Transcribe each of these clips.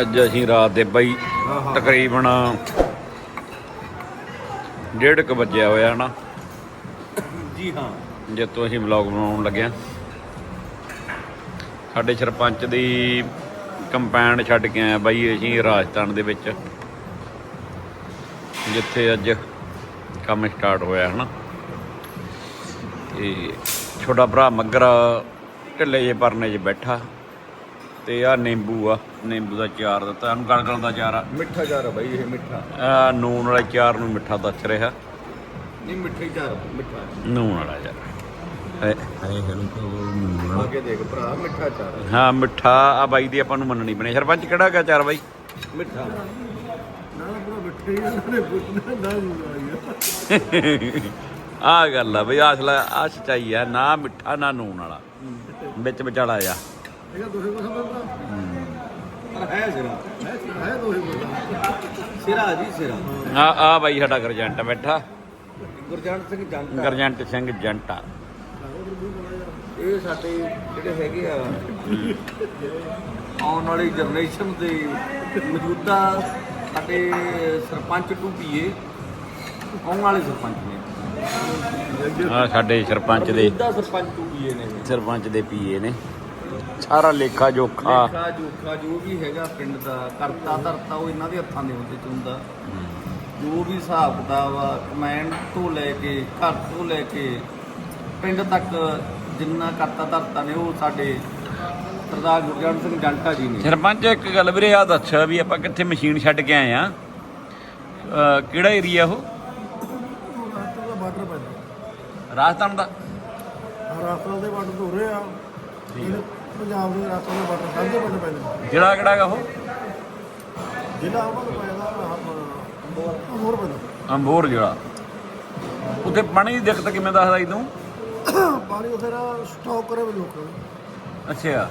ਅੱਜ ਅਸੀਂ ਰਾਤ ਦੇ ਬਾਈ ਹਾਂ, ਹਾਂ। ਤਕਰੀਬਨ ਡੇਢ ਕੁ ਵੱਜਿਆ ਹੋਇਆ ਨਾ ਜੀ ਹਾਂ। ਜਿੱਤੋਂ ਅਸੀਂ ਵਲੌਗ ਬਣਾਉਣ ਲੱਗਿਆ ਸਾਡੇ ਸਰਪੰਚ ਦੀ ਕੰਪੈਨ ਛੱਡ ਕੇ ਆਇਆ ਬਾਈ ਅਸੀਂ ਰਾਜਸਥਾਨ ਦੇ ਵਿੱਚ। ਜਿੱਥੇ ਅੱਜ ਕੰਮ ਸਟਾਰਟ ਹੋਇਆ ਹਨਾ। ਤੇ ਛੋਟਾ ਭਰਾ ਮੱਗਰ ਢਿੱਲੇ ਜੇ ਪਰਨੇ 'ਚ ਬੈਠਾ। ਤੇ ਆ ਨਿੰਬੂ ਆ ਨਿੰਬੂ ਦਾ ਚਾਰ ਦਿੱਤਾ ਇਹਨੂੰ ਗਲਗਲ ਦਾ ਚਾਰ ਆ। ਮਿੱਠਾ ਚਾਰ ਆ ਬਾਈ ਇਹ ਮਿੱਠਾ। ਆਹ ਨੂਨ ਵਾਲੇ ਚਾਰ ਨੂੰ ਮਿੱਠਾ ਦੱਸ ਰਿਹਾ। ਨਹੀਂ ਮਿੱਠਾ ਹੀ ਚਾਰ ਮਿੱਠਾ। ਨੂਨ ਵਾਲਾ ਐ ਐ ਇਹਨੂੰ ਆ ਕੇ ਦੇਖ ਭਰਾ ਮਿੱਠਾ ਚਾਰ ਆ। ਹਾਂ ਮਿੱਠਾ ਆ ਬਾਈ ਦੀ ਆਪਾਂ ਨੂੰ ਮੰਨਣੀ ਬਣੇ। ਸਰਪੰਚ ਕਿਹੜਾ ਗਾ ਚਾਰ ਬਾਈ? ਮਿੱਠਾ। ਨਾ ਬੜਾ ਮਿੱਠਾ ਹੀ ਇਹਨਾਂ ਨੇ ਪੁੱਛਣਾ ਨਾ ਆ। ਗੱਲ ਆ ਬਈ ਅਸਲ ਆ ਸਚਾਈ ਆ ਨਾ ਮਿੱਠਾ ਨਾ ਨੂਨ ਵਾਲਾ। ਵਿੱਚ ਵਿਚਾਲਾ ਆ ਇਹ ਦੋਹੇ ਕੋ ਸਮਝਦਾ ਪਰ ਹੈ ਸਿਰਾ। ਹੈ ਸਿਰਾ। ਹੈ ਦੋਹੇ ਕੋ ਸਿਰਾ ਜੀ ਸਿਰਾ। ਆ ਆ ਬਾਈ ਸਾਡਾ ਗਰਜੰਟ ਬੈਠਾ। ਗੁਰਜੰਟ ਸਿੰਘ ਜੰਟ ਗਰਜੰਟ ਸਿੰਘ ਜੰਟਾ ਇਹ ਸਾਡੇ ਜਿਹੜੇ ਹੈਗੇ ਆ ਆਉਣ ਵਾਲੀ ਜਨਰੇਸ਼ਨ ਦੇ ਮੌਜੂਦਾ ਸਾਡੇ ਸਰਪੰਚ ਟੂਪੀਏ ਆਉਣ ਵਾਲੇ ਸਰਪੰਚ ਨੇ। ਆ ਸਾਡੇ ਸਰਪੰਚ ਦੇ ਸਰਪੰਚ ਟੂਪੀਏ ਨੇ। ਸਰਪੰਚ ਦੇ ਪੀਏ ਨੇ। ਸਾਰਾ ਲੇਖਾ ਜੋਖਾ। ਲੇਖਾ ਜੋਖਾ ਜੋ ਵੀ ਹੈਗਾ ਪਿੰਡ ਦਾ ਕਰਤਾ ਧਰਤਾ ਉਹ ਇਹਨਾਂ ਦੇ ਹੱਥਾਂ ਦੇ ਵਿੱਚ ਹੁੰਦਾ ਜੋ ਵੀ ਹਿਸਾਬ ਕਿਤਾਬ ਆ ਕਮੈਂਡ ਤੋਂ ਲੈ ਕੇ ਘਰ ਤੋਂ ਲੈ ਕੇ ਪਿੰਡ ਤੱਕ ਜਿੰਨਾ ਕਰਤਾ ਧਰਤਾ ਨੇ ਉਹ ਸਾਡੇ ਸਰਦਾਰ ਗੁਰਜੰਟ ਸਿੰਘ ਜੰਟਾ ਜੀ ਨੇ। ਸਰਪੰਚ ਇੱਕ ਗੱਲ ਵੀਰੇ ਆ ਦੱਸ ਵੀ ਆਪਾਂ ਕਿੱਥੇ ਮਸ਼ੀਨ ਛੱਡ ਕੇ ਆਏ ਆ ਕਿਹੜਾ ਏਰੀਆ ਉਹ? ਰਾਸ਼ਟਰ ਦਾ ਰਾਜਸਥਾਨ ਦਾ। ਬਾਰਡਰ ਤੋਂ ਰਹੇ ਆ। ਪੰਜਾਬ ਦੇ ਰਾਸ਼ਟਰ ਦੇ ਬਾਰਡਰ ਸਾਂਝੇ ਪਿੰਡ ਪੈਂਦੇ ਜਿਹੜਾ ਕਿਹੜਾ ਗਾ ਉਹ? ਜ਼ਿਲ੍ਹਾ ਉਹਨਾਂ ਨੂੰ ਪੈਂਦਾ ਹੋਰ ਪੈਂਦਾ। ਅੰਬੋਰ ਜਿਹੜਾ। ਉੱਥੇ ਪਾਣੀ ਦੀ ਦਿੱਕਤ ਕਿਵੇਂ ਦੱਸਦਾ ਈ ਤੂੰ? ਪਾਣੀ ਉਥੇ ਸਟਾਕ ਕਰੇ ਵੀ ਲੋਕਾਂ ਨੇ। ਅੱਛਾ।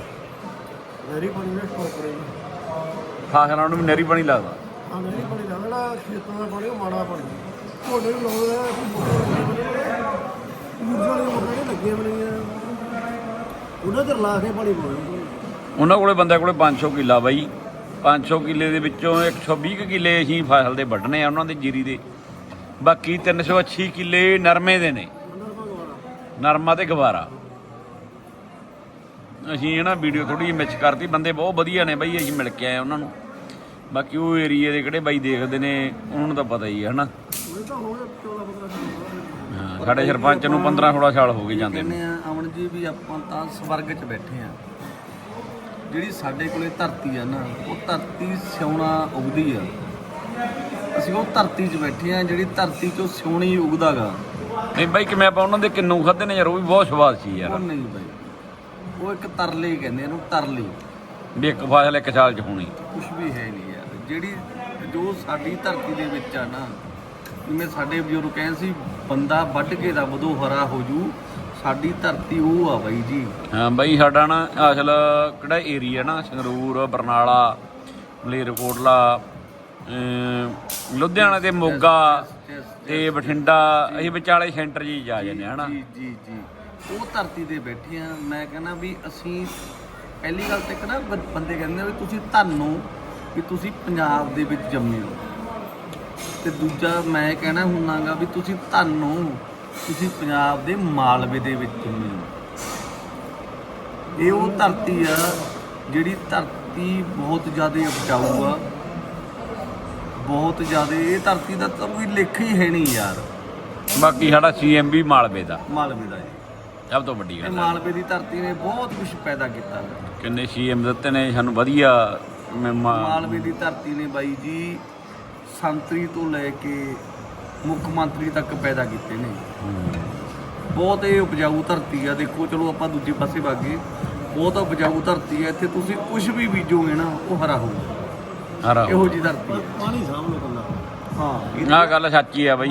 ਨਹਿਰੀ ਪਾਣੀ ਨੇ ਸਟਾਕ ਕਰੇ ਫਾਸਲਾਂ ਨੂੰ ਵੀ ਨਹਿਰੀ ਪਾਣੀ ਲੱਗਦਾ। ਹਾਂ ਨਹਿਰੀ ਪਾਣੀ ਦਾ ਜਿਹੜਾ ਖੇਤਾਂ ਦਾ ਪਾਣੀ ਉਹ ਮਾੜਾ ਪਾਣੀ। ਤੁਹਾਡੇ ਨੂੰ ਲਾਉਂਦੇ ਆ ਦੇ ਮੋਟਰ ਲੱਗੇ ਬਣੇ ਆ। ਉਹਨਾਂ ਤੇ ਲਾ ਕੇ ਪਾਣੀ ਉਹਨਾਂ ਕੋਲੇ ਬੰਦਿਆਂ ਕੋਲੇ 500 ਕਿੱਲਾ ਬਾਈ। 500 ਕਿੱਲੇ ਦੇ ਵਿੱਚੋਂ 120 ਕੁ ਕਿੱਲੇ ਅਸੀਂ ਫਸਲ ਦੇ ਵੱਢਣੇ ਆ ਉਹਨਾਂ ਦੇ ਜੀਰੀ ਦੇ। ਬਾਕੀ 380 ਕਿੱਲੇ ਨਰਮੇ ਦੇ ਨੇ। ਨਰਮਾ ਤੇ ਗਵਾਰਾ। ਅਸੀਂ ਇਹ ਨਾ ਵੀਡੀਓ ਥੋੜੀ ਜਿਹੀ ਮਿਚ ਕਰਤੀ। ਬੰਦੇ ਬਹੁਤ ਵਧੀਆ ਨੇ ਬਾਈ ਅਸੀਂ ਮਿਲ ਕੇ ਆਏ ਉਹਨਾਂ ਨੂੰ। ਬਾਕੀ ਉਹ ਏਰੀਏ ਦੇ ਕਿਹੜੇ ਬਾਈ ਦੇਖਦੇ ਨੇ ਉਹਨਾਂ ਨੂੰ ਤਾਂ ਪਤਾ ਹੀ ਹੈ ਹਨਾ। ਉਹ ਤਾਂ ਹੋ ਗਿਆ 14 15 ਸਾਲ ਹਾਂ, ਸਾਡੇ ਸਰਪੰਚ ਨੂੰ 15 16 ਸਾਲ ਹੋ ਗਏ ਜਾਂਦੇ ਨੇ। ਅਮਨ ਜੀ ਵੀ ਆਪਾਂ ਤਾਂ ਸਵਰਗ 'ਚ ਬੈਠੇ ਆ। ਜਿਹੜੀ ਸਾਡੇ ਕੋਲੇ ਧਰਤੀ ਆ ਨਾ ਉਹ ਧਰਤੀ ਸਿਉਣਾ ਉਗਦੀ ਆ। ਅਸੀਂ ਉਹ ਧਰਤੀ 'ਚ ਬੈਠੇ ਆ ਜਿਹੜੀ ਧਰਤੀ 'ਚੋਂ ਸਿਉਣੀ ਉਗਦਾਗਾ। ਨਹੀਂ ਬਾਈ ਕਿਵੇਂ ਆਪਾਂ ਉਹਨਾਂ ਦੇ ਕਿੰਨੂ ਖਾਦੇ ਨੇ ਯਾਰ ਉਹ ਵੀ ਬਹੁਤ ਸਵਾਦ ਸੀ ਉਹ ਯਾਰ ਨਹੀਂ ਬਾਈ। ਉਹ ਇੱਕ ਤਰਲੇ ਕਹਿੰਦੇ ਇਹਨੂੰ ਤਰਲੇ। ਵੀ ਇੱਕ ਫਸਲ ਇੱਕ ਸਾਲ ਚ ਹੋਣੀ। ਕੁਝ ਵੀ ਹੈ ਨਹੀਂ ਯਾਰ। ਜਿਹੜੀ ਜੋ ਸਾਡੀ ਧਰਤੀ ਦੇ ਵਿੱਚ ਆ ਨਾ ਜਿਵੇਂ ਸਾਡੇ ਬਜ਼ੁਰਗ ਕਹਿੰਦੇ ਸੀ ਬੰਦਾ ਵੱਢ ਕੇ ਰੱਬ ਤੋਂ ਹਰਾ ਹੋ ਜੂ ਸਾਡੀ ਧਰਤੀ ਉਹ ਆ ਬਾਈ ਜੀ। ਹਾਂ ਬਾਈ ਸਾਡਾ ਨਾ ਅਸਲ ਕਿਹੜਾ ਏਰੀਆ ਨਾ ਸੰਗਰੂਰ ਬਰਨਾਲਾ ਮਲੇਰਕੋਟਲਾ ਲੁਧਿਆਣਾ ਤੇ ਮੋਗਾ ਤੇ ਬਠਿੰਡਾ ਅਸੀਂ ਵਿਚਾਲੇ ਸੈਂਟਰ ਜੀ ਜਾ ਜਾਂਦੇ ਹਾਂ ਹਨਾ? ਜੀ ਜੀ ਜੀ। ਉਹ ਧਰਤੀ ਤੇ ਬੈਠੇ ਆ ਮੈਂ ਕਹਿੰਦਾ ਵੀ ਅਸੀਂ ਪਹਿਲੀ ਗੱਲ ਤੇ ਕਹਿੰਦਾ ਬੰਦੇ ਕਹਿੰਦੇ ਵੀ ਤੁਸੀਂ ਧੰਨੋ ਵੀ ਤੁਸੀਂ ਪੰਜਾਬ ਦੇ ਵਿੱਚ ਜੰਮੇ ਹੋ। ਤੇ ਦੂਜਾ ਮੈਂ ਕਹਿਣਾ ਹੁੰਨਾਗਾ ਵੀ ਤੁਸੀਂ ਧੰਨੋ ਤੁਸੀਂ ਪੰਜਾਬ ਦੇ ਮਾਲਵੇ ਦੇ ਵਿੱਚ ਜੰਮੇ ਹੋ। ਇਹ ਉਹ ਧਰਤੀ ਆ ਜਿਹੜੀ ਧਰਤੀ ਬਹੁਤ ਜ਼ਿਆਦਾ ਉਪਜਾਊ ਆ। ਬਹੁਤ ਜ਼ਿਆਦਾ ਇਹ ਧਰਤੀ ਦਾ ਤਾਂ ਕੋਈ ਲੇਖ ਹੀ ਹੈ ਨਹੀਂ ਯਾਰ। ਬਾਕੀ ਸਾਡਾ ਸੀਐਮ ਵੀ ਮਾਲਵੇ ਦਾ। ਮਾਲਵੇ ਦਾ ਇਹ ਸਭ ਤੋਂ ਵੱਡੀ ਇਹ ਗੱਲ ਹੈ ਮਾਲਵੇ ਦੀ ਧਰਤੀ ਨੇ ਬਹੁਤ ਕੁਝ ਪੈਦਾ ਕੀਤਾ। ਕਿੰਨੇ ਸੀਐਮ ਦਿੱਤੇ ਨੇ ਸਾਨੂੰ ਵਧੀਆ ਮੈਂ ਮਾ- ਮਾਲਵੇ ਦੀ ਧਰਤੀ ਨੇ ਬਾਈ ਜੀ ਸੰਤਰੀ ਤੋਂ ਲੈ ਕੇ ਮੁੱਖ ਮੰਤਰੀ ਤੱਕ ਪੈਦਾ ਕੀਤੇ ਨੇ। ਬਹੁਤ ਇਹ ਉਪਜਾਊ ਧਰਤੀ ਆ। ਦੇਖੋ ਚਲੋ ਆਪਾਂ ਦੂਜੇ ਪਾਸੇ ਵਾਗੇ ਬਹੁਤ ਉਪਜਾਊ ਧਰਤੀ ਹੈ ਇੱਥੇ ਤੁਸੀਂ ਕੁਝ ਵੀ ਬੀਜੋਗੇ ਨਾ ਉਹ ਹਰਾ ਹੋਊਗਾ। ਹਰਾ ਇਹੋ ਜੀ ਧਰਤੀ ਹੈ ਪਾਣੀ ਸਾਹਮਣੇ ਕੱਲਾ ਹਾਂ। ਆਹ ਗੱਲ ਸੱਚੀ ਆ ਬਾਈ।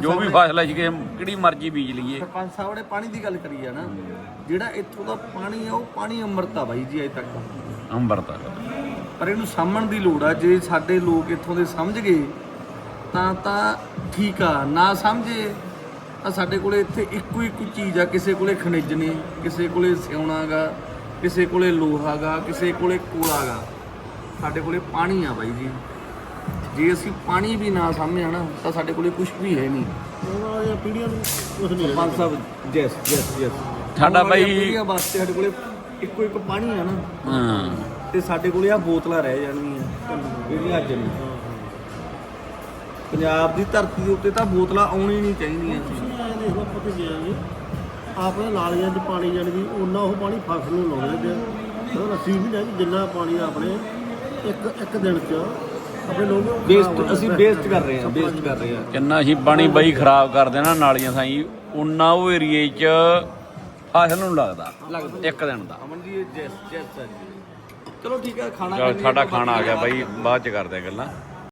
ਜੋ ਵੀ ਫਸਲ ਅਸੀਂ ਕਿਹੜੀ ਮਰਜ਼ੀ ਬੀਜ ਲਈਏ। ਸਰਪੰਚ ਸਾਹਿਬ ਨੇ ਪਾਣੀ ਦੀ ਗੱਲ ਕਰੀ ਆ ਨਾ। ਜਿਹੜਾ ਇੱਥੋਂ ਦਾ ਪਾਣੀ ਆ ਉਹ ਪਾਣੀ ਅੰਮ੍ਰਿਤ ਆ ਬਾਈ ਜੀ ਅਜੇ ਤੱਕ। ਅੰਬਰਤਾ ਪਰ ਇਹਨੂੰ ਸਾਂਭਣ ਦੀ ਲੋੜ ਆ ਜੇ ਸਾਡੇ ਲੋਕ ਇੱਥੋਂ ਦੇ ਸਮਝ ਗਏ ਤਾਂ ਤਾਂ ਠੀਕ ਆ ਨਾ ਸਮਝੇ ਤਾਂ ਸਾਡੇ ਕੋਲੇ ਇੱਥੇ ਇੱਕੋ ਇੱਕੋ ਚੀਜ਼ ਆ ਕਿਸੇ ਕੋਲੇ ਖਣਿਜ ਨੇ ਕਿਸੇ ਕੋਲੇ ਸਿਉਣਾ ਗਾ ਕਿਸੇ ਕੋਲੇ ਲੋਹਾ ਗਾ ਕਿਸੇ ਕੋਲੇ ਕੋਲਾ ਗਾ। ਸਾਡੇ ਕੋਲੇ ਪਾਣੀ ਆ ਬਾਈ ਜੀ। ਜੇ ਅਸੀਂ ਪਾਣੀ ਵੀ ਨਾ ਸਾਹਮਣੇ ਨਾ ਤਾਂ ਸਾਡੇ ਕੋਲੇ ਕੁਝ ਵੀ ਹੈ ਨਹੀਂ। ਉਹਨਾਂ ਵਾਲੀਆਂ ਪੀੜ੍ਹੀਆਂ ਨੂੰ ਕੁਝ ਨਹੀਂ ਪੰਜ ਸਾਹਿਬ ਯੈਸ ਯੈਸ ਯੈਸ ਸਾਡਾ ਬਾਈ- ਵਾਸਤੇ ਸਾਡੇ ਕੋਲੇ ਇੱਕੋ ਇੱਕ ਪਾਣੀ ਆ ਨਾ। ਹਾਂ। ਤੇ ਸਾਡੇ ਕੋਲੇ ਆ ਬੋਤਲਾਂ ਰਹਿ ਜਾਣਗੀਆਂ। ਜਿਹੜੀਆਂ ਅੱਜ ਨਹੀਂ। ਪੰਜਾਬ ਦੀ ਧਰਤੀ ਦੇ ਉੱਤੇ ਤਾਂ ਬੋਤਲਾਂ ਆਉਣੀ ਨਹੀਂ ਚਾਹੀਦੀਆਂ। ਤੁਸੀਂ ਦੇਖ ਲਓ ਆਪਣੇ ਨਾਲੀਆਂ 'ਚ ਪਾਣੀ ਜਾਣੀ ਦੀ ਉਹਨਾਂ ਉਹ ਪਾਣੀ ਫਸਲ ਨੂੰ ਲਾਉਂਦੇ ਤੇ ਉਹ ਅਸੀਂ ਵੀ ਨਹੀਂ ਜਿੰਨਾ ਪਾਣੀ ਆਪਣੇ ਇੱਕ ਇੱਕ ਦਿਨ 'ਚ ਆਪਣੇ ਲੋਕ ਵੇਸਟ ਅਸੀਂ ਵੇਸਟ ਕਰ ਰਹੇ ਹਾਂ ਵੇਸਟ ਕਰ ਰਹੇ ਹਾਂ ਕਿੰਨਾ ਅਸੀਂ ਪਾਣੀ ਬਾਈ ਖਰਾਬ ਕਰਦੇ ਨਾ ਨਾਲੀਆਂ ਸਾਈ ਉਨਾ ਉਹ ਏਰੀਏ 'ਚ ਫਸਲ ਨੂੰ ਲੱਗਦਾ ਇੱਕ ਦਿਨ ਦਾ। ਅਮਨ ਜੀ ਜੈਸ ਜੈਸ ਚਲੋ ਠੀਕ ਹੈ ਖਾਣਾ ਖਾਣਾ ਆ ਗਿਆ ਬਾਈ ਬਾਅਦ ਚ ਕਰਦੇ ਆ ਗੱਲਾਂ।